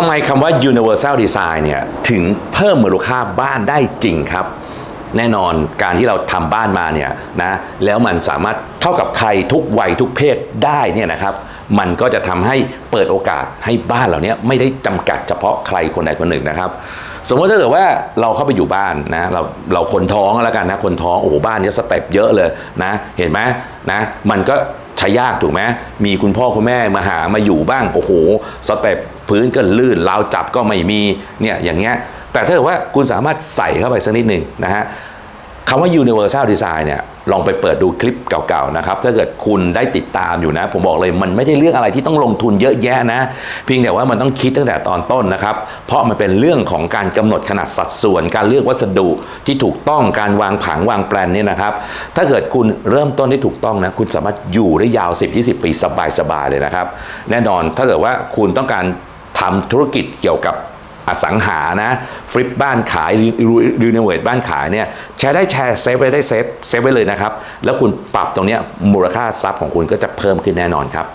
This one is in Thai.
ทำไมคำว่า universal design เนี่ยถึงเพิ่มมูลค่าบ้านได้จริงครับ แน่นอนการที่เราทำบ้านมาเนี่ยนะแล้วมันสามารถเข้ากับใครทุกวัยทุกเพศได้เนี่ยนะครับ มันก็จะทำให้เปิดโอกาสให้บ้านเหล่านี้ไม่ได้จำกัดเฉพาะใครคนใดคนหนึ่งนะครับสมมติถ้าเกิดว่าเราเข้าไปอยู่บ้านนะเราเราคนท้องแล้วกันนะคนท้องโอ้โหบ้านนี้สเต็ปเยอะเลยนะ เห็นไหมนะ มันก็ ใช้ยากถูกไหมมีคุณพ่อคุณแม่มาหามาอยู่บ้างโอ้โหสเต็ปพื้นก็ลื่นราวจับก็ไม่มีเนี่ยอย่างเงี้ยแต่ถ้าเกิดว่าคุณสามารถใส่เข้าไปสักนิดหนึ่งนะฮะ คำว่า universal design เนี่ยลองไปเปิดดูคลิปเก่าๆนะครับ ถ้าเกิดคุณได้ติดตามอยู่นะ ผมบอกเลยมันไม่ได้เรื่องอะไรที่ต้องลงทุนเยอะแยะนะ เพียงแต่ว่ามันต้องคิดตั้งแต่ตอนต้นนะครับ เพราะมันเป็นเรื่องของการกำหนดขนาดสัดส่วน การเลือกวัสดุที่ถูกต้องการวางผังวางแปลนเนี่ยนะครับ ถ้าเกิดคุณเริ่มต้นได้ถูกต้องนะ คุณสามารถอยู่ได้ยาว 10-20 ปีสบายๆเลยนะครับ แน่นอนถ้าเกิดว่าคุณต้องการทำธุรกิจเกี่ยวกับ อสังหานะฟลิปบ้านขายรีโนเวทบ้านขายเนี่ยแชร์ได้แชร์เซฟไว้ได้เซฟเซฟไว้เลยนะครับ แล้วคุณปรับตรงนี้มูลค่าทรัพย์ของคุณก็จะเพิ่มขึ้นแน่นอนครับ